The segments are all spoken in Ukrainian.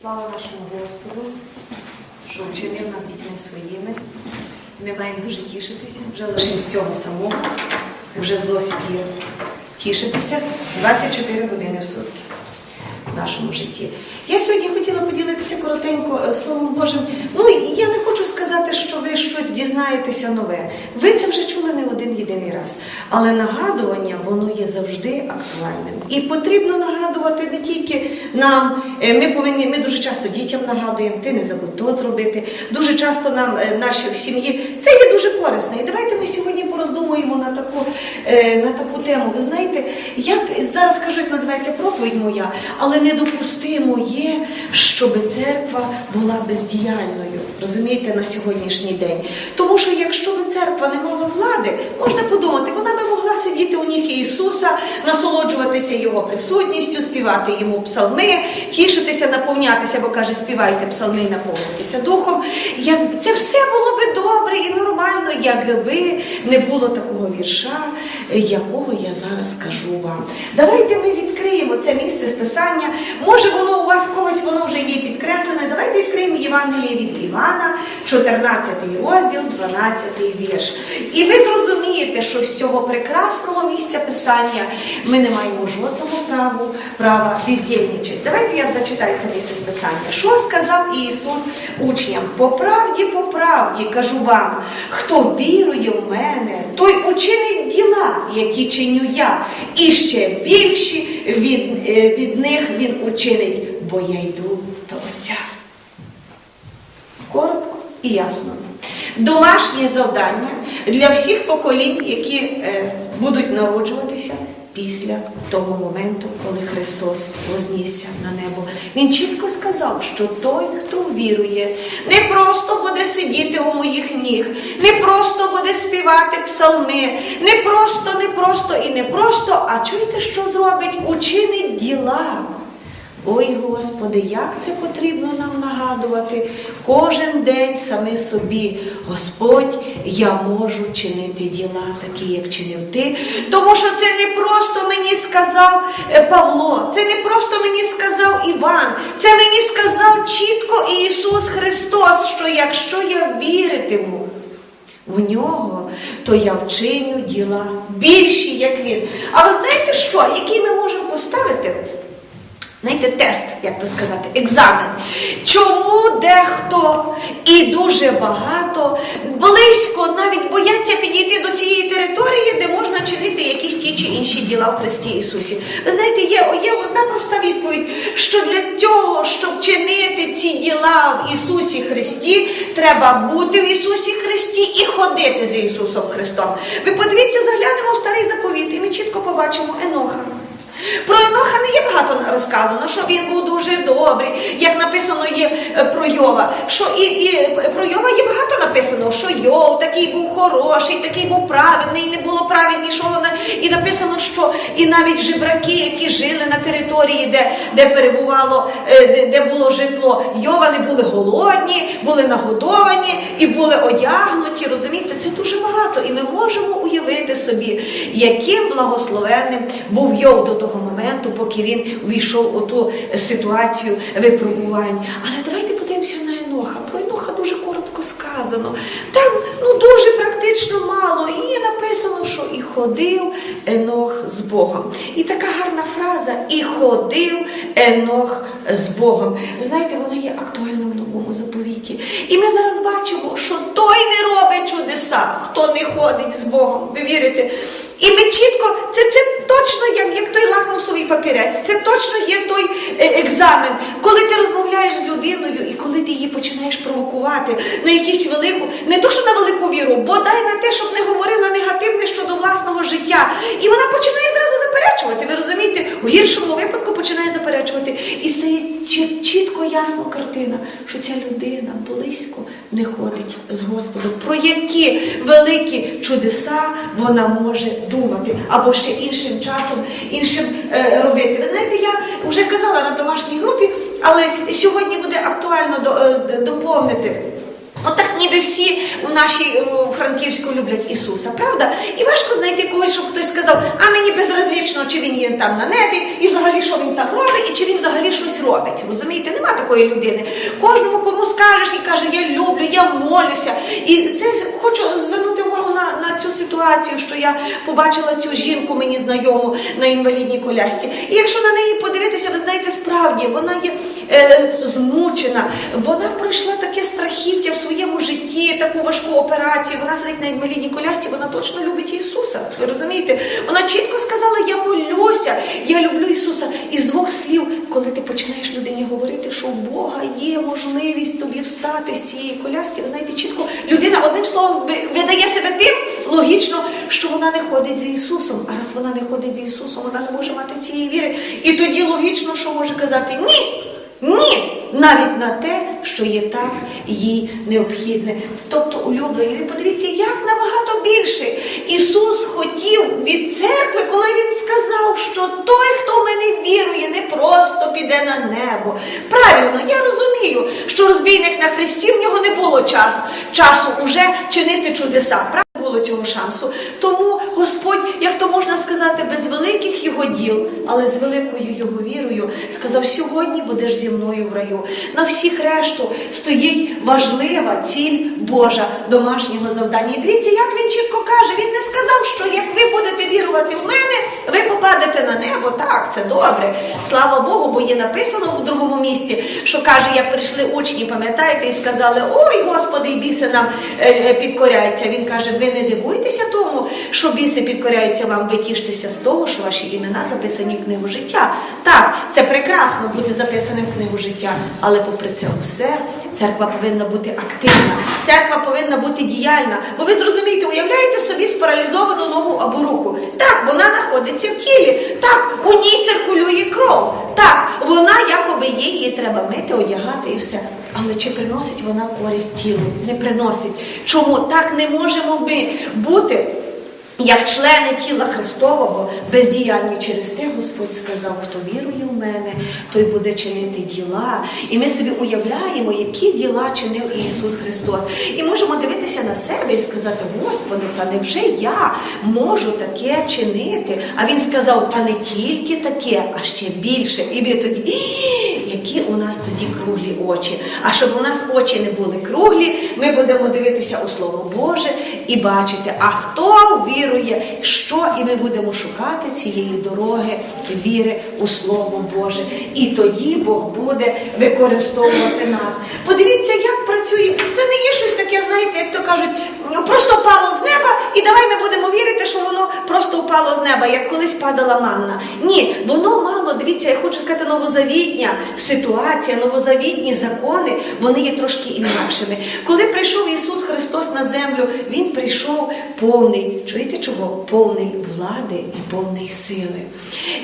Слава нашому Господу, що вчинив нас дітьми своїми. Ми маємо дуже тішитися, вже лише з цього самого, вже досить є тішитися 24 години в сутки в нашому житті. Я сьогодні хотіла поділитися коротенько е, Словом Божим. Ну, я не хочу сказати, що ви щось дізнаєтеся нове. Ви це вже чули не один єдиний раз. Але нагадування, воно є завжди актуальним. І потрібно нагадувати не тільки нам. Е, Ми повинні, ми дуже часто дітям нагадуємо, ти не забудь то зробити. Дуже часто нам е, наші в сім'ї це є дуже корисно. І давайте ми сьогодні пороздумуємо на таку, е, на таку тему. Ви знаєте, як зараз кажуть, називається проповідь моя, але недопустимо є, щоб церква була бездіяльною. Розумієте, на сьогоднішній день. Тому що якщо б церква не мала влади, можна подумати, вона би могла сидіти у ніг Ісуса, насолоджуватися Його присутністю, співати йому псалми, тішитися, наповнятися, бо каже, співайте псалми і наповнитися духом. Це все було би добре і нормально, якби не було такого вірша, якого я зараз кажу вам. Давайте ми відкриємо це місце з писання. Може, воно у вас когось воно вже є підкреслене. Давайте відкриємо Євангеліє від Івана, 14 розділ, 12 вірш. І ви зрозумієте, що з цього прекрасного місця писання ми не маємо жодного праву, права бездільничати. Давайте я зачитаю це місце з писання. Що сказав Ісус учням? По правді, по правді кажу вам, хто вірує в мене, той учинить діла, які чиню я, і ще більші від, е, від них він учинить, бо я йду до Отця. Коротко і ясно. Домашнє завдання для всіх поколінь, які е, будуть народжуватися після того моменту, коли Христос вознісся на небо. Він чітко сказав, що той, хто вірує, не просто буде ніг, не просто буде співати псалми, не просто, не просто і не просто, а чуєте, що зробить? Учинить діла. Ой, Господи, як це потрібно нам нагадувати кожен день самі собі. Господь, я можу чинити діла, такі, як чинив ти. Тому що це не просто мені сказав е, Павло, це не просто мені сказав Іван, це мені сказав чітко Ісус Христос, що якщо я віритиму в нього, то я вчиню діла більші, як він. А ви знаєте що? Який ми можемо поставити? Знаєте, тест, як то сказати, екзамен. Чому дехто і дуже багато близько навіть бояться підійти до цієї території, де можна чинити якісь ті чи інші діла в Христі Ісусі? Ви знаєте, є, є одна проста відповідь, що для того, щоб чинити ці діла в Ісусі Христі, треба бути в Ісусі Христі і ходити за Ісусом Христом. Ви подивіться, заглянемо в старий заповіт, і ми чітко побачимо Еноха. Про Еноха не є багато розказано, що він був дуже добрий, як написано є е, про Йова. Що і, і про Йова є багато написано, що Йов такий був хороший, такий був праведний, не було праведнішого. І написано, що і навіть жебраки, які жили на території, де, де перебувало, е, де, де було житло, Йова не були голодні, були нагодовані і були одягнуті. Розумієте, це дуже багато. І ми можемо уявити собі, яким благословенним був Йов до того моменту, поки він увійшов у ту ситуацію випробувань. Але давайте подивимося на Еноха. Про Еноха дуже коротко сказано. Там ну дуже практично мало. І написано, що і ходив Енох з Богом. І така гарна фраза і ходив Енох з Богом. Ви знаєте, вона є актуальна в новому заповіті. І ми зараз бачимо, що той не робить чудеса, хто не ходить з Богом. Ви вірите? І ми чітко, це, це точно як, як той лакмусовий папірець, це точно є той е, екзамен, коли ти розмовляєш з людиною і коли ти її починаєш провокувати на якусь велику, не то, що на велику віру, бодай на те, щоб не говорила негативне щодо власного життя. І вона починає зразу заперечувати. Ви розумієте, у гіршому випадку починає заперечувати. І чітко ясна картина, що ця людина близько не ходить з Господом. Про які великі чудеса вона може думати, або ще іншим часом, іншим е, робити. Ви знаєте, я вже казала на домашній групі, але сьогодні буде актуально до- е, доповнити. Ніби всі у нашій о, Франківську люблять Ісуса, правда? І важко знайти когось, щоб хтось сказав, а мені безразлічно, чи він є там на небі, і взагалі що він там робить, і чи він взагалі щось робить. Розумієте, нема такої людини. Кожному кому скажеш і каже, я люблю, я молюся. І це хочу звернути увагу на, на цю ситуацію, що я побачила цю жінку мені знайому на інвалідній колясці. І якщо на неї подивитися, ви знаєте, справді вона є е, змучена, вона пройшла таке страхіття в своєму житті, таку важку операцію. Вона сидить на інвалідній колясці, вона точно любить Ісуса. Ви розумієте? Вона чітко сказала: Я молюся, я люблю Ісуса. І з двох слів, коли ти починаєш людині говорити, що у Бога є можливість тобі встати з цієї коляски, ви знаєте, чітко людина одним словом видає себе тим логічно, що вона не ходить за Ісусом. А раз вона не ходить за Ісусом, вона не може мати цієї віри. І тоді логічно, що може казати ні. Ні, навіть на те, що є так їй необхідне. Тобто, улюблені, ви подивіться, як набагато більше Ісус хотів від церкви, коли Він сказав, що той, хто в мене вірує, не просто піде на небо. Правильно, я розумію, що розбійник на хресті в нього не було час, часу уже чинити чудеса. Правильно? було цього шансу. Тому Господь, як то можна сказати, без великих його діл, але з великою його вірою, сказав: сьогодні будеш зі мною в раю. На всіх решту стоїть важлива ціль Божа домашнього завдання. І дивіться, як він чітко каже: він не сказав, що як ви будете вірувати в мене, ви попадете на небо. Так, це добре. Слава Богу, бо є написано в другому місці, що каже, як прийшли учні, пам'ятаєте, і сказали: Ой, Господи, і біси нам е, е, підкоряються. Він каже, ви не дивуйтеся тому, що біси підкоряються вам, ви тіштеся з того, що ваші імена записані в книгу життя. Так, це прекрасно бути записаним в книгу життя, але попри це усе, церква повинна бути активна, церква повинна бути діяльна. Бо ви зрозумієте, уявляєте собі спаралізовану ногу або руку. Так, вона знаходиться в тілі. Так, у ній циркулює кров. Так, вона якоби є, її треба мити, одягати і все. Але чи приносить вона користь тілу? Не приносить. Чому так не можемо ми бути? Як члени тіла Христового бездіяльні через те, Господь сказав, хто вірує в мене, той буде чинити діла. І ми собі уявляємо, які діла чинив Ісус Христос. І можемо дивитися на себе і сказати, Господи, та невже я можу таке чинити? А Він сказав, та не тільки таке, а ще більше. І ми тоді, «І, які у нас тоді круглі очі. А щоб у нас очі не були круглі, ми будемо дивитися у Слово Боже і бачити, а хто вірує, що, і ми будемо шукати цієї дороги віри у Слово Боже. І тоді Бог буде використовувати нас. Подивіться, як працює. Це не є щось таке, знаєте, як то кажуть, ну, просто впало з неба, і давай ми будемо вірити, що воно просто впало з неба, як колись падала манна. Ні, воно мало, дивіться, я хочу сказати, новозавітня ситуація, новозавітні закони, вони є трошки інакшими. Коли прийшов Ісус Христос на землю, Він прийшов повний, чуєте чого? Повний влади і повний сили.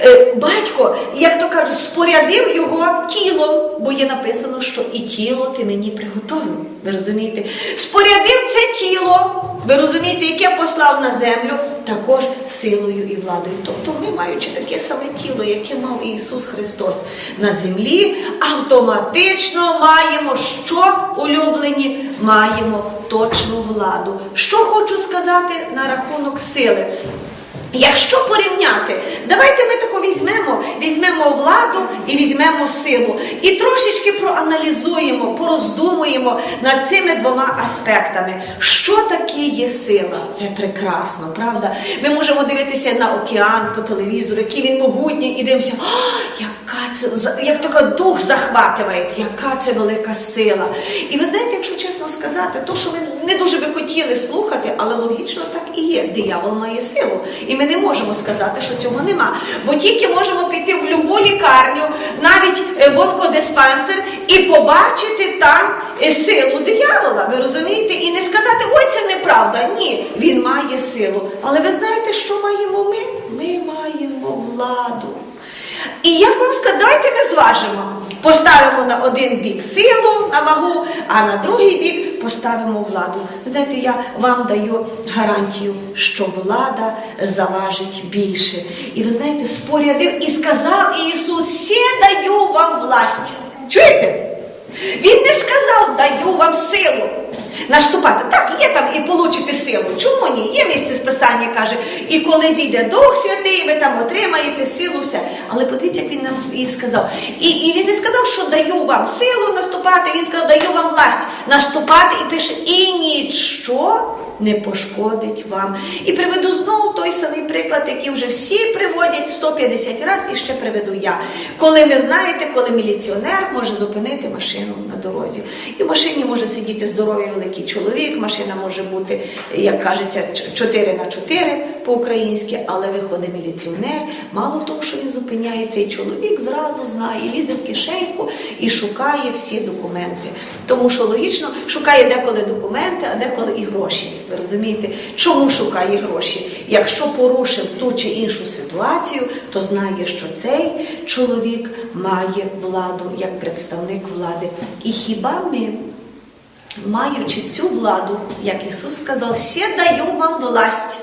Е, батько, як то кажуть, спорядив його тілом, бо є написано, що і тіло ти мені приготовив. Ви розумієте? Спорядив це тіло, ви розумієте, яке послав на землю, також силою і владою. Тобто ми, маючи таке саме тіло, яке мав Ісус Христос на землі, автоматично маємо що улюблені? Маємо точну владу. Що хочу сказати на рахунок сили? Якщо порівняти, давайте ми тако візьмемо, візьмемо владу і візьмемо силу. І трошечки проаналізуємо, пороздумуємо над цими двома аспектами. Що таке є сила? Це прекрасно, правда? Ми можемо дивитися на океан по телевізору, який він могутній, і дивимося, яка це як така дух захватує, яка це велика сила. І ви знаєте, якщо чесно сказати, то що ви не дуже би хотіли слухати, але логічно так і є. Диявол має силу. І ми не можемо сказати, що цього нема. Бо тільки можемо піти в любу лікарню, навіть е, в онкодиспансер, і побачити там е, силу диявола. Ви розумієте? І не сказати, ой, це неправда. Ні, він має силу. Але ви знаєте, що маємо ми? Ми маємо владу. І як вам сказати, давайте ми зважимо. Поставимо на один бік силу на вагу, а на другий бік поставимо владу. Знаєте, я вам даю гарантію, що влада заважить більше. І ви знаєте, спорядив і сказав Ісус, «Все даю вам власть. Чуєте? Він не сказав, даю вам силу. Наступати. Так, є там і получити силу. Чому ні? Є місце списання, каже, і коли зійде Дух Святий, ви там отримаєте силу, все. Але подивіться, як він нам і сказав. І, і він не сказав, що даю вам силу наступати, він сказав, даю вам власть наступати і пише, і ніщо не пошкодить вам. І приведу знову той самий приклад, який вже всі приводять 150 разів, і ще приведу я. Коли ви знаєте, коли міліціонер може зупинити машину на дорозі. І в машині може сидіти здоровий великий чоловік, машина може бути, як кажеться, 4 на 4 по-українськи, але виходить міліціонер. Мало того, що він зупиняє цей чоловік, зразу знає, лізе в кишеньку і шукає всі документи. Тому що логічно шукає деколи документи, а деколи і гроші. Ви розумієте, чому шукає гроші? Якщо порушив ту чи іншу ситуацію, то знає, що цей чоловік має владу як представник влади. І хіба ми, маючи цю владу, як Ісус сказав, «Все даю вам власть.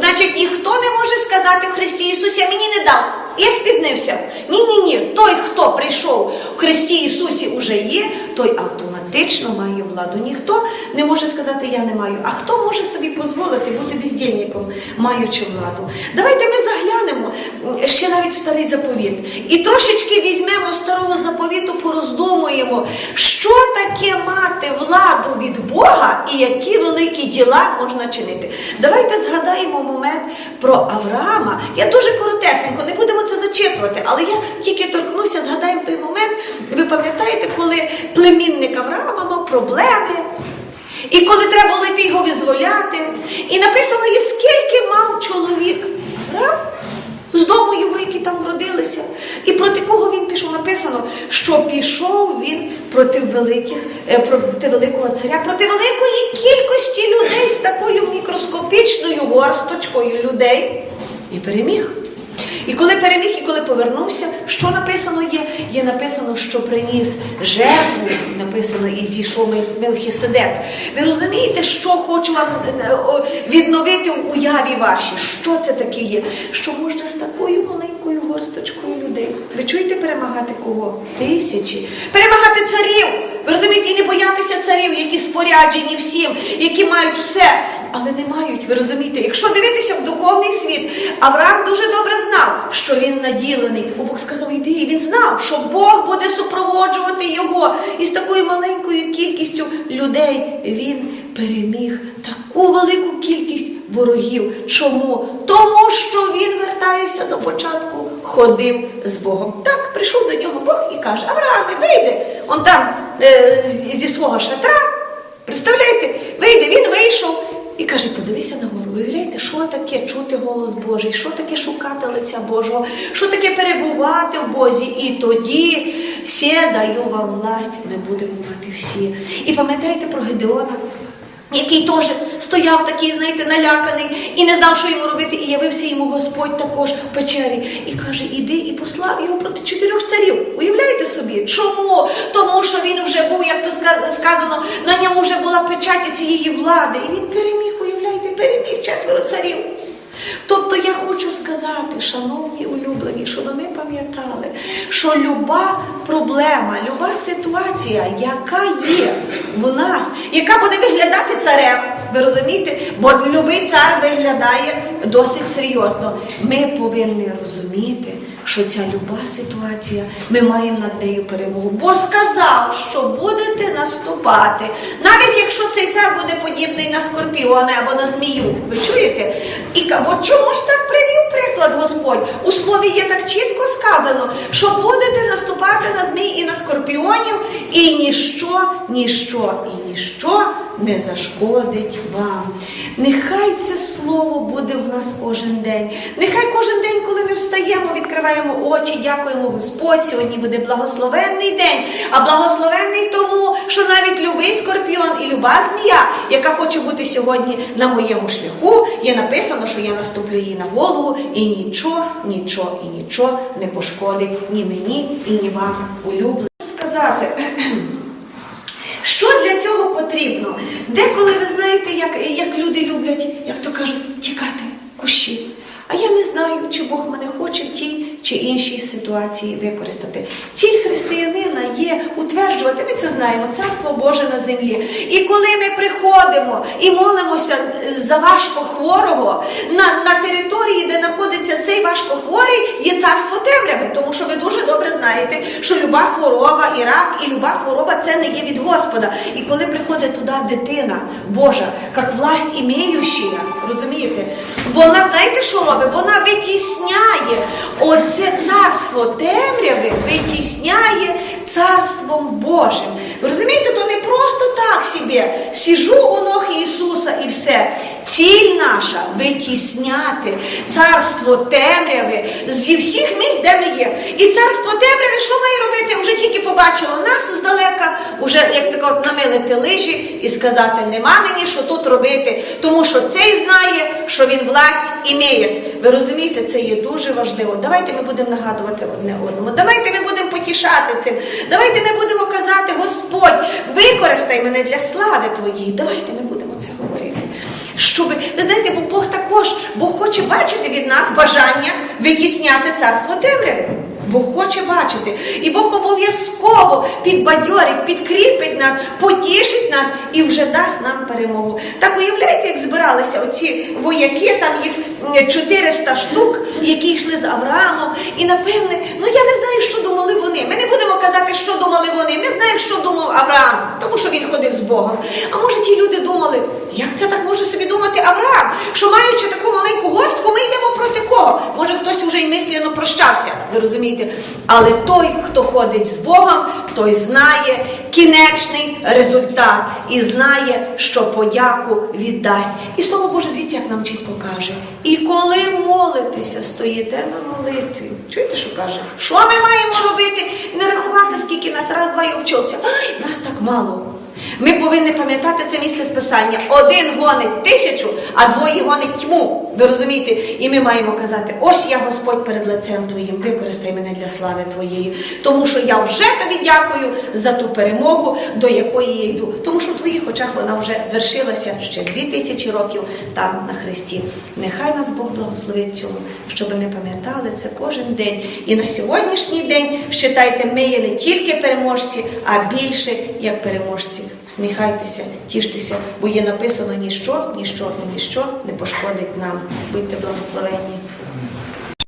Значить, ніхто не може сказати Христі Ісусі, а мені не дав. Я спізнився. Ні, ні, ні. Той, хто прийшов в Христі Ісусі, уже є, той автоматично має владу. Ніхто не може сказати, я не маю. А хто може собі дозволити бути бездільником, маючи владу? Давайте ми заглянемо ще навіть в старий заповіт. І трошечки візьмемо старого заповіту, пороздумуємо, що таке мати владу від Бога і які великі діла можна чинити. Давайте згадаємо момент про Авраама. Я дуже коротесенько, не будемо це зачитувати, але я тільки торкнуся, згадаємо той момент. Ви пам'ятаєте, коли племінник Авраама мав проблеми, і коли треба було йти його визволяти, і написано, скільки мав чоловік Авраам з дому його, які там вродилися. І проти кого він пішов? Написано, що пішов він проти великих, е, проти великого царя, проти великої кількості людей з такою мікроскопічною горсточкою людей і переміг. І коли переміг, і коли повернувся, що написано є? Є написано, що приніс жертву, написано, і зійшов Мел- Мелхіседек. Ви розумієте, що хочу вам е, відновити в уяві вашій? Що це таке є? Що можна з такою маленькою горсточкою людей? Ви чуєте перемагати кого? Тисячі. Перемагати царів. Ви розумієте, і не боятися царів, які споряджені всім, які мають все, але не мають. Ви розумієте, якщо дивитися в духовний світ, Авраам дуже добре знав, що він наділений. Бо Бог сказав, іди, і він знав, що Бог буде супроводжувати його. І з такою маленькою кількістю людей він переміг таку велику кількість ворогів. Чому? Тому що він вертається до початку, ходив з Богом. Так прийшов до нього Бог і каже: Аврааме, вийди, он там е, зі свого шатра. Представляєте, вийде, він вийшов і каже, подивися на гору, виявляєте, що таке чути голос Божий, що таке шукати лиця Божого, що таке перебувати в Бозі. І тоді все даю вам власть, ми будемо мати всі. І пам'ятаєте про Гедеона? Який теж стояв такий, знаєте, наляканий і не знав, що йому робити, і явився йому Господь також в печері і каже: іди і послав його проти чотирьох царів. Уявляєте собі? Чому? Тому що він вже був, як то ска- сказано, на ньому вже була печаті цієї влади. І він переміг, уявляєте, переміг четверо царів. Тобто я хочу сказати, шановні улюблені, щоб ми пам'ятали, що люба проблема, люба ситуація, яка є в нас, яка буде виглядати царем, ви розумієте? Бо любий цар виглядає досить серйозно. Ми повинні розуміти, що ця люба ситуація, ми маємо над нею перемогу. Бо сказав, що будете наступати, навіть якщо цей цар буде подібний на скорпіона або на змію. Ви чуєте? І бо чомусь так привів приклад Господь. У слові є так чітко сказано, що будете наступати на змій і на скорпіонів, і ніщо, ніщо, і ніщо не зашкодить вам. Нехай це слово буде в нас кожен день. Нехай кожен день, коли ми встаємо, відкриваємо очі, дякуємо Господь. Сьогодні буде благословенний день. А благословенний тому, що навіть любий скорпіон і люба змія, яка хоче бути сьогодні на моєму шляху, є написано, що я наступлю їй на голову, і нічого, нічого і нічого не пошкодить ні мені, і ні вам улюблені. Сказати. Що для цього потрібно? Деколи ви знаєте, як, як люди люблять, як то кажуть, тікати кущі. А я не знаю, чи Бог мене хоче в тій чи іншій ситуації використати. Ціль християнина є утверджувати. Ми це знаємо, царство Боже на землі. І коли ми приходимо і молимося е, за важкохворого на, на території, де знаходиться цей важкохворий, є царство темряви, тому що ви дуже добре знаєте, що люба хвороба, і рак, і люба хвороба це не є від Господа. І коли приходить туди дитина Божа, як власть імеюща, розумієте, вона знаєте, що робить? Вона витісняє оце царство темряви, витісняє царством Божим. Розумієте, то не просто так собі сіжу у ног Ісуса і все. Ціль наша витісняти царство темряви зі всіх місць, де ми є. І царство темряви, що має робити? Вже тільки побачило нас здалека, уже як так намилити лижі і сказати, нема мені що тут робити, тому що цей знає, що він власть імеє. Ви розумієте, це є дуже важливо. Давайте ми будемо нагадувати одне одному. Давайте ми будемо потішати цим. Давайте ми будемо казати, Господь, використай мене для слави Твоєї. Давайте ми будемо це говорити. Щоб, ви знаєте, бо Бог також, Бог хоче бачити від нас бажання витісняти царство темряви. Бог хоче бачити. І Бог обов'язково підбадьорить, підкріпить нас, потішить нас і вже дасть нам перемогу. Так уявляєте, як збиралися оці вояки, там їх 400 штук, які йшли з Авраамом. І напевне, ну я не знаю, що думали вони. Ми не будемо казати, що думали вони. Ми знаємо, що думав Авраам, тому що він ходив з Богом. А може ті люди думали, як це так може собі думати Авраам, що маючи таку маленьку горстку, ми йдемо проти кого? Може хтось вже й мислено прощався, ви розумієте? Але той, хто ходить з Богом, той знає кінечний результат і знає, що подяку віддасть. І слово Боже, дивіться, як нам чітко каже. І коли молитеся, стоїте на молитві. Чуєте, що каже? Що ми маємо робити? Не рахувати, скільки нас раз, два і обчувся. Ай, нас так мало. Ми повинні пам'ятати це місце з писання. Один гонить тисячу, а двоє гонить тьму. Ви розумієте? І ми маємо казати: ось я Господь перед лицем Твоїм, використай мене для слави Твоєї. Тому що я вже тобі дякую за ту перемогу, до якої я йду. Тому що в твоїх очах вона вже звершилася ще дві тисячі років там на Христі. Нехай нас Бог благословить цьому, щоб ми пам'ятали це кожен день. І на сьогоднішній день, вважайте, ми є не тільки переможці, а більше як переможці. Всміхайтеся, тіштеся, бо є написано ніщо, ніщо, і ніщо не пошкодить нам. Будьте благословенні.